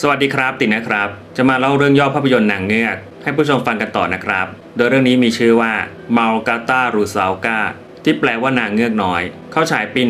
สวัสดีครับตินนะครับ จะมาเล่าเรื่องย่อภาพยนตร์นางเงือกให้ผู้ชมฟังกันต่อนะครับ โดยเรื่องนี้มีชื่อว่า m a l g a t a r u s a l k a ที่แปลว่านางเงือกน้อย เข้าฉายปี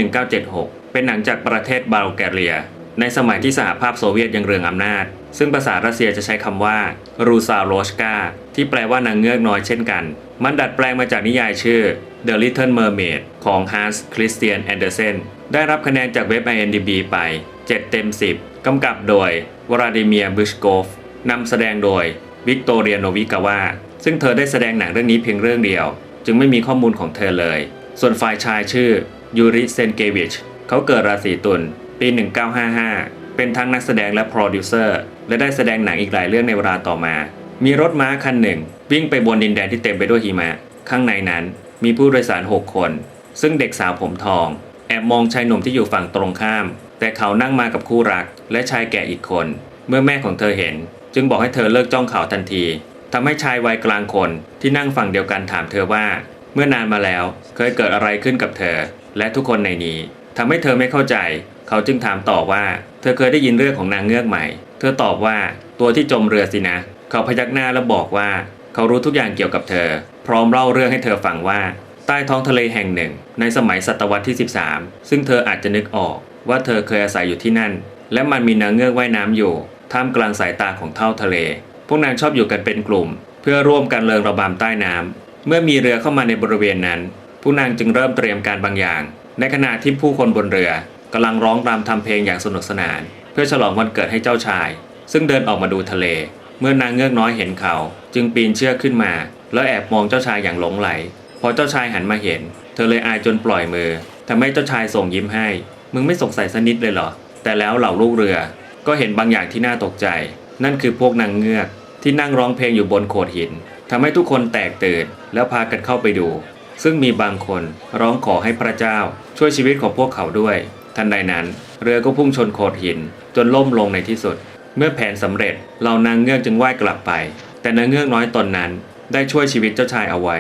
1976 เป็นหนังจากประเทศบัลแกเรีย ในสมัยที่สหภาพโซเวียตยังเรืองอำนาจ ซึ่งภาษารัสเซียจะใช้คำว่ารูซาโรชกาที่แปลว่านางเงือกน้อยเช่นกัน มันดัดแปลงมาจากนิยายชื่อ The Little Mermaid ของ Hans Christian Andersen ได้รับคะแนนจากเว็บ IMDb ไป 7 เต็ม 10 กำกับโดย วลาดิเมียร์บิชโกฟนำแสดงโดยวิกตอเรียโนวิกาวาซึ่งเธอได้แสดงหนังเรื่องนี้เพียงเรื่องเดียว จึงไม่มีข้อมูลของเธอเลย ส่วนฝ่ายชายชื่อยูริเซนเกวิชเขาเกิดราศีตุลปี 1955 เป็นทั้งนักแสดงและโปรดิวเซอร์ และได้แสดงหนังอีกหลายเรื่องในเวลาต่อมา มีรถม้าคันหนึ่ง วิ่งไปบนดินแดนที่เต็มไปด้วยหิมะ ข้างในนั้นมีผู้โดยสาร 6 คน ซึ่งเด็กสาวผมทอง แอบมองชายหนุ่มที่อยู่ฝั่งตรงข้าม แต่เขานั่งมากับคู่รักและชายแก่อีกคน เมื่อแม่ของเธอเห็น จึงบอกให้เธอเลิกจ้องเขาทันทีทำให้ชายวัยกลางคนที่นั่งฝั่งเดียวกันถามเธอว่า เมื่อนานมาแล้วเคยเกิดอะไรขึ้นกับเธอ และทุกคนในนี้ทำให้เธอไม่เข้าใจ เขาจึงถามต่อว่า เธอเคยได้ยินเรื่องของนางเงือกไหม เธอตอบว่าตัวที่จมเรือสินะ เขาพยักหน้าแล้วบอกว่า เขารู้ทุกอย่างเกี่ยวกับเธอ พร้อมเล่าเรื่องให้เธอฟังว่า ใต้ท้องทะเลแห่งหนึ่ง ในสมัยศตวรรษที่ 13 ซึ่งเธออาจจะนึกออก ว่าเธอเคยอาศัยอยู่ที่นั่น และมันมีนางเงือกว่ายน้ำอยู่ ท่ามกลางสายตาของเท่าทะเล พวกนางชอบอยู่กันเป็นกลุ่ม เพื่อร่วมกันเริงระบำใต้น้ำเมื่อมีเรือเข้ามาในบริเวณนั้น ผู้นางจึงเริ่มเตรียมการบางอย่าง ในขณะที่ผู้คนบนเรือกำลังร้องรำทำเพลงอย่างสนุกสนาน เพื่อฉลองวันเกิดให้เจ้าชาย ซึ่งเดินออกมาดูทะเล เมื่อนางเงือกน้อยเห็นเขา จึงปีนเชือกขึ้นมา แล้วแอบมองเจ้าชายอย่างหลงไหลพอเจ้าชายหันมาเห็น เธอเลยอายจนปล่อยมือทำให้เจ้าชายส่งยิ้มให้ มึงไม่สงสัยสักนิดเลยเหรอ แต่แล้วเหล่าลูกเรือ ก็เห็นบางอย่างที่น่าตกใจ นั่นคือพวกนางเงือก ที่นั่งร้องเพลงอยู่บนโขดหินทำให้ทุกคนแตกตื่นแล้วพากันเข้าไปดู ซึ่งมีบางคนร้องขอให้พระเจ้า ช่วยชีวิตของพวกเขาด้วย ทันใดนั้น เรือก็พุ่งชนโขดหิน จนล่มลงในที่สุด เมื่อแผนสำเร็จเหล่านางเงือกจึงว่ายกลับไป แต่นางเงือกน้อยตนนั้น ได้ช่วยชีวิตเจ้าชายเอาไว้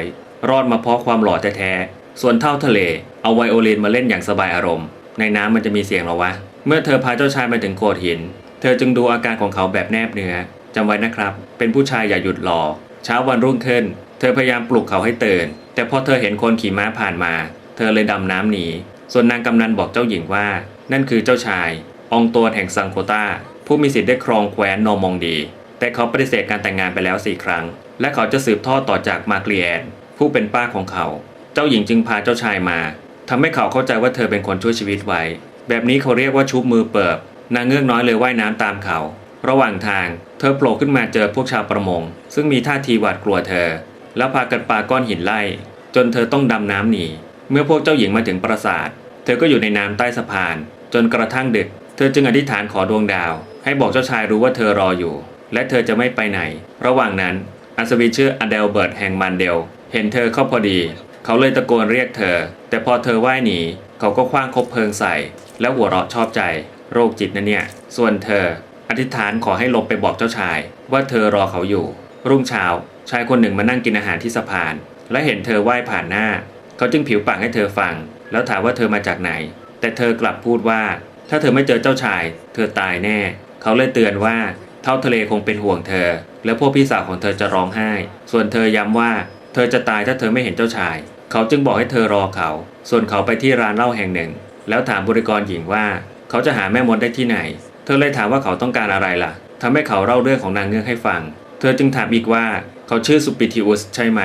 รอดมาเพราะความหล่อแท้ๆส่วนเท่าทะเลเอาไวโอลินมาเล่นอย่างสบายอารมณ์ ในน้ำมันจะมีเสียงหรอวะ เมื่อเธอพาเจ้าชายมาถึงโขดหิน เธอจึงดูอาการของเขาแบบแนบเนื้อจำไว้นะครับ เป็นผู้ชายอย่าหยุดรอเช้าวันรุ่งขึ้น เธอพยายามปลุกเขาให้ตื่น แต่พอเธอเห็นคนขี่ม้าผ่านมา เธอเลยดำน้ำหนีส่วนนางกำนันบอกเจ้าหญิงว่า นั่นคือเจ้าชาย องตัวแห่งซังโคตาผู้มีสิทธิ์ได้ครองแคว้นนอมองดี แต่เขาปฏิเสธการแต่งงานไปแล้วสี่ครั้ง และเขาจะสืบทอดต่อจากมาเกลียนผู้เป็นป้าของเขา เจ้าหญิงจึงพาเจ้าชายมา ทำให้เขาเข้าใจว่าเธอเป็นคนช่วยชีวิตไว้ แบบนี้เขาเรียกว่าชุบมือเปิบ นางเงือกน้อยเลยว่ายน้ำตามเขา ระหว่างทาง เธอโผล่ขึ้นมาเจอพวกชาวประมง ซึ่งมีท่าทีหวาดกลัวเธอ แล้วพากันปาก้อนหินไล่ จนเธอต้องดำน้ำหนี เมื่อพวกเจ้าหญิงมาถึงปราสาท เธอก็อยู่ในน้ำใต้สะพาน จนกระทั่งดึก เธอจึงอธิษฐานขอดวงดาว ให้บอกเจ้าชายรู้ว่าเธอรออยู่ และเธอจะไม่ไปไหน ระหว่างนั้นอัศวินชื่ออเดลเบิร์ตแห่งมันเดล เห็นเธอเข้าพอดี เขาเลยตะโกนเรียกเธอ แต่พอเธอว่ายหนีเขาก็คว้างคบเพลิงใส่ แล้วหัวเราะชอบใจ โรคจิตนะเนี่ย ส่วนเธอ อธิษฐานขอให้ลงไปบอกเจ้าชาย ว่าเธอรอเขาอยู่ รุ่งเช้าชายคนหนึ่งมานั่งกินอาหารที่สะพาน และเห็นเธอว่ายผ่านหน้า เขาจึงผิวปากให้เธอฟัง แล้วถามว่าเธอมาจากไหน แต่เธอกลับพูดว่า ถ้าเธอไม่เจอเจ้าชาย เธอตายแน่ เขาเลยเตือนว่าเท่าทะเลคงเป็นห่วงเธอ และพวกพี่สาวของเธอจะร้องไห้ ส่วนเธอย้ำว่า เธอจะตายถ้าเธอไม่เห็นเจ้าชาย เขาจึงบอกให้เธอรอเขา ส่วนเขาไปที่ร้านเหล้าแห่งหนึ่ง แล้วถามบริกรหญิงว่าเขาจะหาแม่มดได้ที่ไหน เธอเลยถามว่าเขาต้องการอะไรล่ะทำให้เขาเล่าเรื่องของนางเงือกให้ฟัง เธอจึงถามอีกว่าเขาชื่อสุปิทิอุสใช่ไหม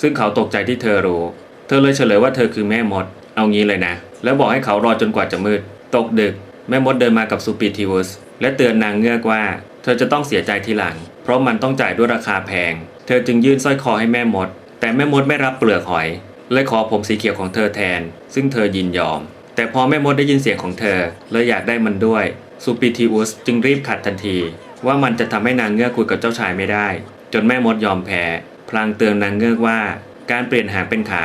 ซึ่งเขาตกใจที่เธอรู้ เธอเลยเฉลยว่าเธอคือแม่มด เอางี้เลยนะ แล้วบอกให้เขารอจนกว่าจะมืด ตกดึก แม่มดเดินมากับสุปิทิอุสและเตือนนางเงือกว่า เธอจะต้องเสียใจทีหลัง เพราะมันต้องจ่ายด้วยราคาแพง เธอจึงยื่นสร้อยคอให้แม่มด แต่แม่มดไม่รับเปลือกหอย เลยขอผมสีเขียวของเธอแทน ซึ่งเธอยินยอม แต่พอแม่มดได้ยินเสียงของเธอเลยอยากได้มันด้วยสุปิทิอุสจึงรีบขัดทันที ว่ามันจะทำให้นางเงือกคุยกับเจ้าชายไม่ได้ จนแม่มดยอมแพ้พลางเตือนนางเงือกว่า การเปลี่ยนหางเป็นขา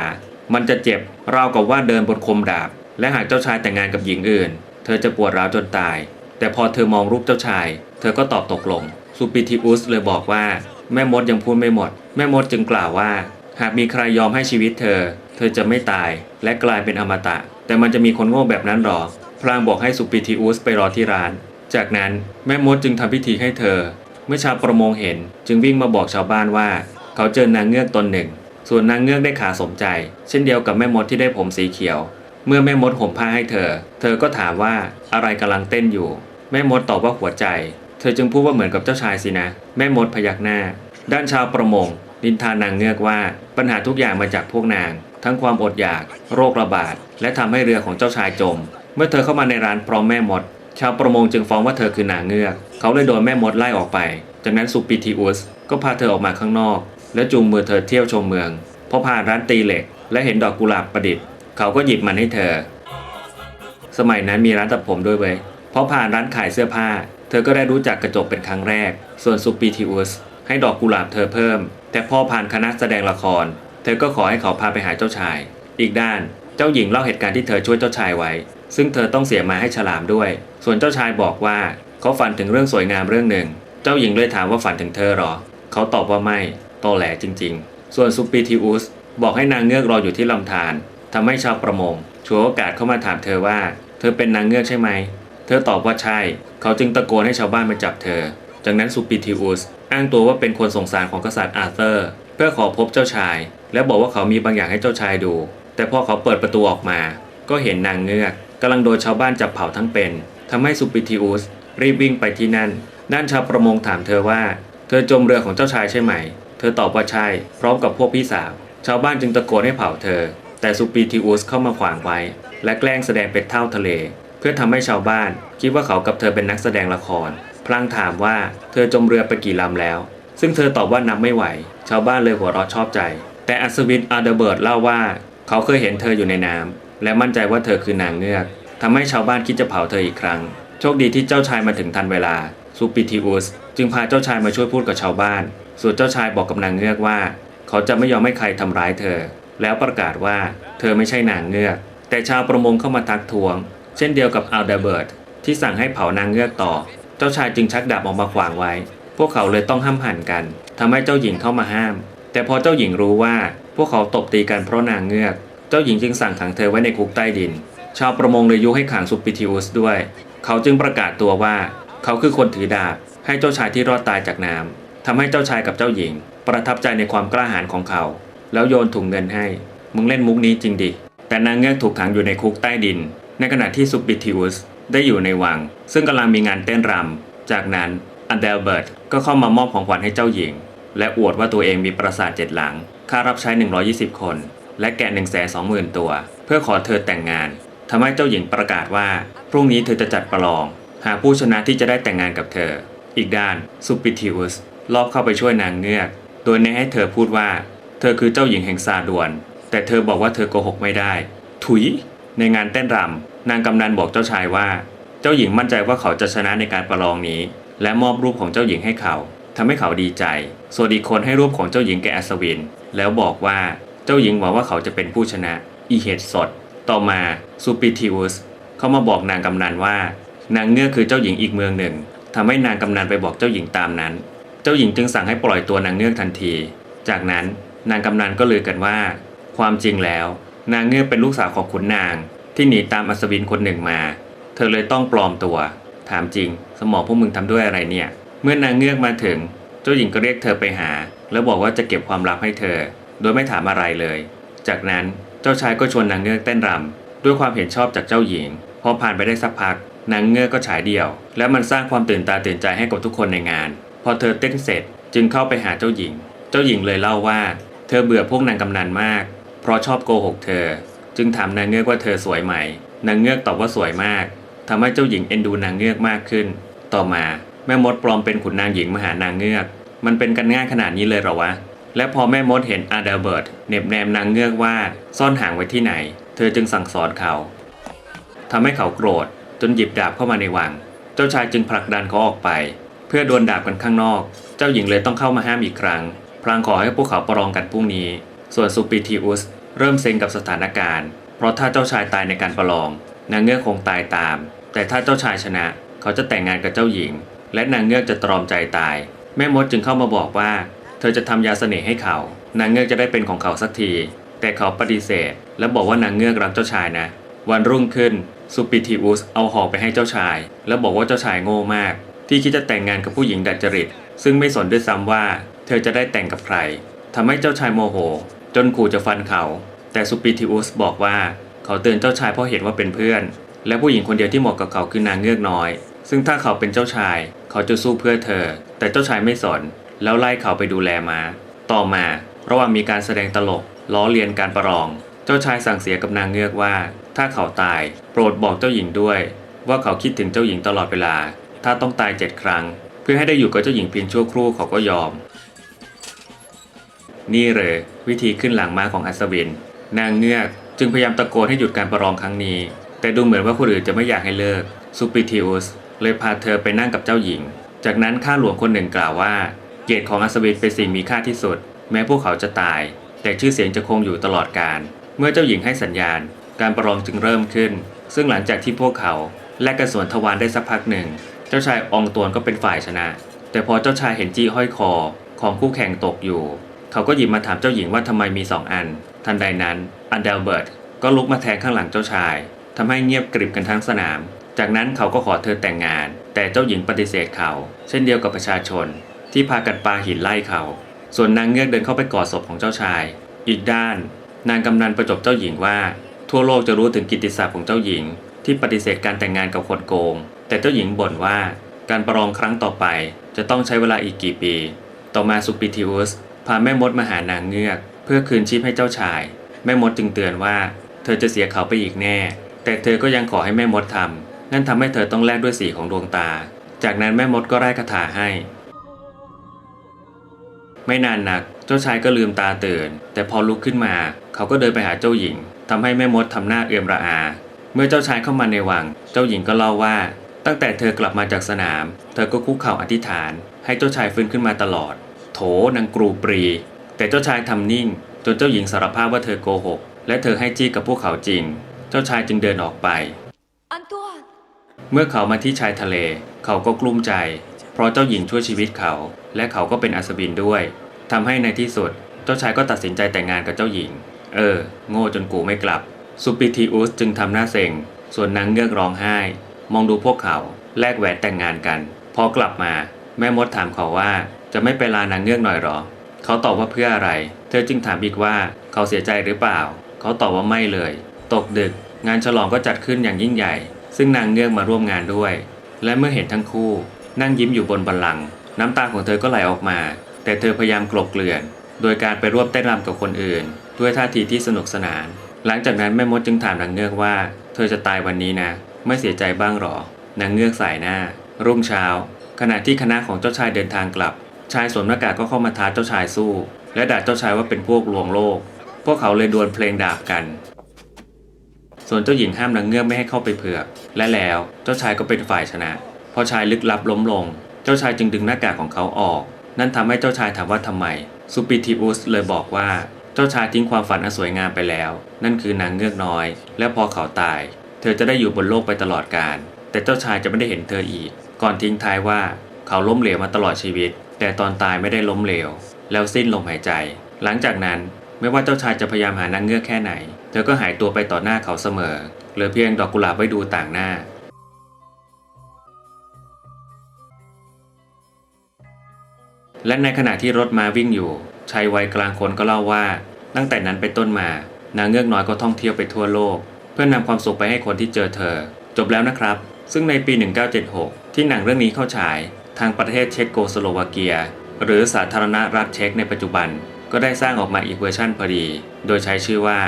มันจะเจ็บราวกับว่าเดินบนคมดาบ และหากเจ้าชายแต่งงานกับหญิงอื่น เธอจะปวดร้าวจนตาย แต่พอเธอมองรูปเจ้าชาย เธอก็ตอบตกลงสุปิทิอุสเลยบอกว่าแม่มดยังพูดไม่หมด แม่มดจึงกล่าวว่า หากมีใครยอมให้ชีวิตเธอ เธอจะไม่ตายและกลายเป็นอมตะ แต่มันจะมีคนโง่แบบนั้นหรอ พลางบอกให้สุปิทิอุสไปรอที่ร้าน จากนั้นแม่มดจึงทำพิธีให้เธอ เมื่อชาวประมงเห็นจึงวิ่งมาบอกชาวบ้านว่า เขาเจอนางเงือกตนหนึ่ง ส่วนนางเงือกได้ขาสมใจ เช่นเดียวกับแม่มดที่ได้ผมสีเขียว เมื่อแม่มดห่มผ้าให้เธอ เธอก็ถามว่าอะไรกำลังเต้นอยู่ แม่มดตอบว่าหัวใจ เธอจึงพูดว่าเหมือนกับเจ้าชายสินะ แม่มดพยักหน้า ด้านชาวประมง นินทานางเงือกว่าปัญหาทุกอย่างมาจากพวกนาง ทั้งความอดอยาก โรคระบาด และทำให้เรือของเจ้าชายจม เมื่อเธอเข้ามาในร้านพร้อมแม่มด ชาวประมงจึงฟ้องว่าเธอคือนางเงือก เขาเลยโดนแม่มดไล่ออกไป จากนั้นซูปิทิอุสก็พาเธอออกมาข้างนอก และจูงมือเธอเที่ยวชมเมืองพอผ่านร้านตีเหล็ก และเห็นดอกกุหลาบประดิษฐ์ เขาก็หยิบมันให้เธอ สมัยนั้นมีร้านตัดผมด้วยเว้ยพอผ่านร้านขายเสื้อผ้า เธอก็ได้รู้จักกระจกเป็นครั้งแรก ส่วนซูปิทิอุสให้ดอกกุหลาบเธอเพิ่ม แต่พอผ่านคณะแสดงละคร เธอก็ขอให้เขาพาไปหาเจ้าชาย อีกด้านเจ้าหญิงเล่าเหตุการณ์ที่เธอช่วยเจ้าชายไว้ ซึ่งเธอต้องเสียมาให้ฉลามด้วย ส่วนเจ้าชายบอกว่าเขาฝันถึงเรื่องสวยงามเรื่องหนึ่ง เจ้าหญิงเลยถามว่าฝันถึงเธอหรอ เขาตอบว่าไม่ตอแหลจริง ๆ ส่วนซูปิทิอุสบอกให้นางเงือกรออยู่ที่ลำธารทำให้ชาวประมงฉวยโอกาสเข้ามาถามเธอว่า เธอเป็นนางเงือกใช่ไหม เธอตอบว่าใช่ เขาจึงตะโกนให้ชาวบ้านมาจับเธอ จากนั้นซูปิทิอุสอ้างตัวว่าเป็นคนสงสารของกษัตริย์อาเธอร์ เพื่อขอพบเจ้าชาย และบอกว่าเขามีบางอย่างให้เจ้าชายดู แต่พอเขาเปิดประตูออกมา ก็เห็นนางเงือกกำลังโดนชาวบ้านจับเผาทั้งเป็นทำให้ซูปิทิอุสรีบวิ่งไปที่นั่น ด้านชาวประมงถามเธอว่า เธอจมเรือของเจ้าชายใช่ไหม เธอตอบว่าใช่ พร้อมกับพวกพี่สาว ชาวบ้านจึงตะโกนให้เผาเธอ แต่ซูปิทิอุสเข้ามาขวางไว้ และแกล้งแสดงเป็นเท่าทะเล เพื่อทำให้ชาวบ้าน คิดว่าเขากับเธอเป็นนักแสดงละคร พลางถามว่าเธอจมเรือไปกี่ลำแล้ว ซึ่งเธอตอบว่านับไม่ไหว ชาวบ้านเลยหัวเราะชอบใจ แต่อัศวินอาเดเบิร์ตเล่าว่า เขาเคยเห็นเธออยู่ในน้ำและมั่นใจว่าเธอคือนางเงือกทำให้ชาวบ้านคิดจะเผาเธออีกครั้ง โชคดีที่เจ้าชายมาถึงทันเวลาซูปิทิอุสจึงพาเจ้าชายมาช่วยพูดกับชาวบ้าน ส่วนเจ้าชายบอกกับนางเงือกว่า เขาจะไม่ยอมให้ใครทำร้ายเธอ แล้วประกาศว่าเธอไม่ใช่นางเงือก แต่ชาวประมงเข้ามาทักท้วง เช่นเดียวกับอัลเดเบิร์ตที่สั่งให้เผานางเงือกต่อ เจ้าชายจึงชักดาบออกมาขวางไว้ พวกเขาเลยต้องห้ามหันกันทำให้เจ้าหญิงเข้ามาห้าม แต่พอเจ้าหญิงรู้ว่า พวกเขาตบตีกันเพราะนางเงือก เจ้าหญิงจึงสั่งขังเธอไว้ในคุกใต้ดิน ชาวประมงเลยยุให้ขังซูปิทิอุสด้วย เขาจึงประกาศตัวว่า เขาคือคนถือดาบ ให้เจ้าชายที่รอดตายจากน้ำทำให้เจ้าชายกับเจ้าหญิง ประทับใจในความกล้าหาญของเขา แล้วโยนถุงเงินให้ มึงเล่นมุกนี้จริงดิ แต่นางเงือกถูกขังอยู่ในคุกใต้ดิน ในขณะที่ซูปิทิอุส ได้อยู่ในวัง ซึ่งกำลังมีงานเต้นรำ จากนั้นอันเดลเบิร์ตก็เข้ามามอบของขวัญให้เจ้าหญิง และอวดว่าตัวเองมีปราสาทเจ็ดหลัง ค่ารับใช้ 120 คน และแกะ1 2 0 0 0 0 ตัว เพื่อขอเธอแต่งงานทำให้เจ้าหญิงประกาศว่า พรุ่งนี้เธอจะจัดประลอง หาผู้ชนะที่จะได้แต่งงานกับเธอ อีกด้านซูปิทิอุสลอบเข้าไปช่วยนางเงือก โดยแนะให้เธอพูดว่า เธอคือเจ้าหญิงแห่งซาดวน แต่เธอบอกว่าเธอโกหกไม่ได้ ถุย ในงานเต้นรำนางกำนันบอกเจ้าชายว่า เจ้าหญิงมั่นใจว่าเขาจะชนะในการประลองนี้ และมอบรูปของเจ้าหญิงให้เขาทำให้เขาดีใจ ส่วนอีกคนให้รูปของเจ้าหญิงแก่อัศวิน แล้วบอกว่าเจ้าหญิงหวังว่าเขาจะเป็นผู้ชนะ อีเหตุสด ต่อมาซูปิทิอุสเข้ามาบอกนางกำนันว่า นางเงือกคือเจ้าหญิงอีกเมืองหนึ่งทำให้นางกำนันไปบอกเจ้าหญิงตามนั้น เจ้าหญิงจึงสั่งให้ปล่อยตัวนางเงือกทันที จากนั้นนางกำนันก็ลือกันว่า ความจริงแล้ว นางเงือกเป็นลูกสาวของขุนนาง ที่หนีตามอัศวินคนหนึ่งมา เธอเลยต้องปลอมตัว ถามจริง สมองพวกมึงทำด้วยอะไรเนี่ย เมื่อนางเงือกมาถึง เจ้าหญิงก็เรียกเธอไปหา แล้วบอกว่าจะเก็บความลับให้เธอ โดยไม่ถามอะไรเลย จากนั้นเจ้าชายก็ชวนนางเงือกเต้นรำด้วยความเห็นชอบจากเจ้าหญิง พอผ่านไปได้สักพัก นางเงือกก็ฉายเดี่ยว และมันสร้างความตื่นตาตื่นใจให้กับทุกคนในงาน พอเธอเต้นเสร็จจึงเข้าไปหาเจ้าหญิง เจ้าหญิงเลยเล่าว่า เธอเบื่อพวกนางกำนันมาก เพราะชอบโกหกเธอ จึงถามนางเงือกว่าเธอสวยไหม นางเงือกตอบว่าสวยมากทำให้เจ้าหญิงเอ็นดูนางเงือกมากขึ้น ต่อมาแม่มดปลอมเป็นขุนนางหญิงมาหานางเงือก มันเป็นกันง่ายขนาดนี้เลยเหรอวะ และพอแม่มดเห็นอาเดลเบิร์ตเหน็บแนมนางเงือกว่าซ่อนหางไว้ที่ไหน เธอจึงสั่งสอนเขาทำให้เขาโกรธจนหยิบดาบเข้ามาในวัง เจ้าชายจึงผลักดันเขาออกไป เพื่อดวลดาบกันข้างนอก เจ้าหญิงเลยต้องเข้ามาห้ามอีกครั้ง พลางขอให้พวกเขาประลองกันพรุ่งนี้ ส่วนซูปิทิอุสเริ่มเซ็งกับสถานการณ์ เพราะถ้าเจ้าชายตายในการประลอง นางเงือกคงตายตาม แต่ถ้าเจ้าชายชนะ เขาจะแต่งงานกับเจ้าหญิง และนางเงือกจะตรอมใจตาย แม่มดจึงเข้ามาบอกว่า เธอจะทำยาเสน่ห์ให้เขา นางเงือกจะได้เป็นของเขาสักที แต่เขาปฏิเสธ และบอกว่านางเงือกรักเจ้าชายนะ วันรุ่งขึ้นซูปิทิอุสเอาหอกไปให้เจ้าชาย แล้วบอกว่าเจ้าชายโง่มาก ที่คิดจะแต่งงานกับผู้หญิงดัดจริต ซึ่งไม่สนด้วยซ้ำว่า เธอจะได้แต่งกับใครทำให้เจ้าชายโมโห จนขู่จะฟันเขา แต่ซูปิทิอุสบอกว่าเขาเตือนเจ้าชายเพราะเห็นว่าเป็นเพื่อน และผู้หญิงคนเดียวที่เหมาะกับเขาคือนางเงือกน้อย ซึ่งถ้าเขาเป็นเจ้าชาย เขาจะสู้เพื่อเธอ แต่เจ้าชายไม่สน แล้วไล่เขาไปดูแลมา ต่อมาระหว่างมีการแสดงตลกล้อเลียนการประลอง เจ้าชายสั่งเสียกับนางเงือกว่า ถ้าเขาตาย โปรดบอกเจ้าหญิงด้วย ว่าเขาคิดถึงเจ้าหญิงตลอดเวลา ถ้าต้องตายเจ็ดครั้ง เพื่อให้ได้อยู่กับเจ้าหญิงเพียงชั่วครู่เขาก็ยอม นี่เลยวิธีขึ้นหลังม้าของอัศวิน นางเงือกจึงพยายามตะโกนให้หยุดการประลองครั้งนี้ แต่ดูเหมือนว่าคนอื่นจะไม่อยากให้เลิกซูปิทิอุสเลยพาเธอไปนั่งกับเจ้าหญิง จากนั้นข้าหลวงคนหนึ่งกล่าวว่า เกียรติของอัศวินเป็นสิ่งมีค่าที่สุด แม้พวกเขาจะตาย แต่ชื่อเสียงจะคงอยู่ตลอดกาลเมื่อเจ้าหญิงให้สัญญาณ การประลองจึงเริ่มขึ้น ซึ่งหลังจากที่พวกเขาแลกกันสวนทวารได้สักพักหนึ่ง เจ้าชายอองตวนก็เป็นฝ่ายชนะ แต่พอเจ้าชายเห็นจี้ห้อยคอของคู่แข่งตกอยู่ เขาก็หยิบมาถามเจ้าหญิงว่าทำไมมีสองอัน ทันใดนั้นอันเดลเบิร์ตก็ลุกมาแทงข้างหลังเจ้าชายทำให้เงียบกริบกันทั้งสนาม จากนั้นเขาก็ขอเธอแต่งงาน แต่เจ้าหญิงปฏิเสธเขา เช่นเดียวกับประชาชน ที่พากันปาหินไล่เขา ส่วนนางเงือกเดินเข้าไปกอดศพของเจ้าชาย อีกด้าน นางกำนันประจบเจ้าหญิงว่า ทั่วโลกจะรู้ถึงกิตติศัพท์ของเจ้าหญิง ที่ปฏิเสธการแต่งงานกับคนโกง แต่เจ้าหญิงบ่นว่า การประลองครั้งต่อไป จะต้องใช้เวลาอีกกี่ปี ต่อมาซูปิทิอุส พาแม่มดมาหานางเงือก เพื่อคืนชีพให้เจ้าชาย แม่มดจึงเตือนว่า เธอจะเสียเขาไปอีกแน่ แต่เธอก็ยังขอให้แม่มดทำนั่นทำให้เธอต้องแลกด้วยสีของดวงตา จากนั้นแม่มดก็ไร้คาถาให้ ไม่นานนัก เจ้าชายก็ลืมตาตื่น แต่พอลุกขึ้นมา เขาก็เดินไปหาเจ้าหญิงทำให้แม่มดทำหน้าเอื่อมระอา เมื่อเจ้าชายเข้ามาในวัง เจ้าหญิงก็เล่าว่า ตั้งแต่เธอกลับมาจากสนาม เธอก็คุกเข่าอธิษฐาน ให้เจ้าชายฟื้นขึ้นมาตลอด โถนางกรูปรี แต่เจ้าชายทำนิ่ง จนเจ้าหญิงสารภาพว่าเธอโกหก และเธอให้จี้กับพวกเขาจริง เจ้าชายจึงเดินออกไป อันตัวเมื่อเขามาที่ชายทะเล เขาก็กลุ้มใจ เพราะเจ้าหญิงช่วยชีวิตเขา และเขาก็เป็นอัศวินด้วยทำให้ในที่สุด เจ้าชายก็ตัดสินใจแต่งงานกับเจ้าหญิง เออ โง่จนกูไม่กลับซูปิทิอุสจึงทำหน้าเซ็ง ส่วนนางเงือกร้องไห้ มองดูพวกเขาแลกแหวนแต่งงานกัน พอกลับมา แม่มดถามเขาว่า จะไม่ไปลานางเงือกหน่อยหรอ เขาตอบว่าเพื่ออะไร เธอจึงถามอีกว่าเขาเสียใจหรือเปล่า เขาตอบว่าไม่เลย ตกดึก งานฉลองก็จัดขึ้นอย่างยิ่งใหญ่ ซึ่งนางเงือกมาร่วมงานด้วย และเมื่อเห็นทั้งคู่ นั่งยิ้มอยู่บนบัลลังก์น้ำตาของเธอก็ไหลออกมา แต่เธอพยายามกลบเกลื่อน โดยการไปร่วมเต้นรำกับคนอื่น ด้วยท่าทีที่สนุกสนาน หลังจากนั้นแม่มดจึงถามนางเงือกว่า เธอจะตายวันนี้นะ ไม่เสียใจบ้างหรอ นางเงือกสายหน้า รุ่งเช้า ขณะที่คณะของเจ้าชายเดินทางกลับ ชายสวมหน้ากากก็เข้ามาท้าเจ้าชายสู้ และด่าเจ้าชายว่าเป็นพวกลวงโลก พวกเขาเลยดวลเพลงดาบกัน ส่วนเจ้าหญิงห้ามนางเงือกไม่ให้เข้าไปเผือก และแล้วเจ้าชายก็เป็นฝ่ายชนะ พอชายลึกลับล้มลง เจ้าชายจึงดึงหน้ากากของเขาออก นั่นทำให้เจ้าชายถามว่าทำไมซูปิทิอุสเลยบอกว่าเจ้าชายทิ้งความฝันอันสวยงามไปแล้ว นั่นคือนางเงือกน้อย และพอเขาตาย เธอจะได้อยู่บนโลกไปตลอดกาลแต่เจ้าชายจะไม่ได้เห็นเธออีก ก่อนทิ้งท้ายว่า เขาล้มเหลวมาตลอดชีวิต แต่ตอนตายไม่ได้ล้มเหลว แล้วสิ้นลมหายใจ หลังจากนั้นไม่ว่าเจ้าชายจะพยายามหานางเงือกแค่ไหน เธอก็หายตัวไปต่อหน้าเขาเสมอ เหลือเพียงดอกกุหลาบไว้ดูต่างหน้า และในขณะที่รถมาวิ่งอยู่ชายวัยกลางคนก็เล่าว่า ตั้งแต่นั้นเป็นต้นมา นางเงือกน้อยก็ท่องเที่ยวไปทั่วโลก เพื่อนำความสุขไปให้คนที่เจอเธอ จบแล้วนะครับ ซึ่งในปี 1976 ที่หนังเรื่องนี้เข้าฉาย ทางประเทศเช็กโกสโลวาเกีย หรือสาธารณรัฐเช็กในปัจจุบัน ก็ได้สร้างออกมาอีกเวอร์ชั่นพอดี โดยใช้ชื่อว่า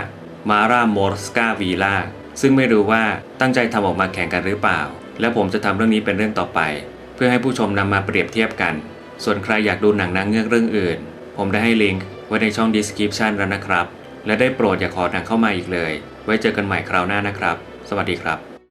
มาราโมรสกาวีลาซึ่งไม่รู้ว่าตั้งใจทำออกมาแข่งกันหรือเปล่า และผมจะทำเรื่องนี้เป็นเรื่องต่อไป เพื่อให้ผู้ชมนำมาเปรียบเทียบกัน ส่วนใครอยากดูหนังนางเงือกเรื่องอื่น ผมได้ให้ลิงก์ไว้ในช่อง description แล้วนะครับ และได้โปรดอย่าขอหนังเข้ามาอีกเลย ไว้เจอกันใหม่คราวหน้านะครับ สวัสดีครับ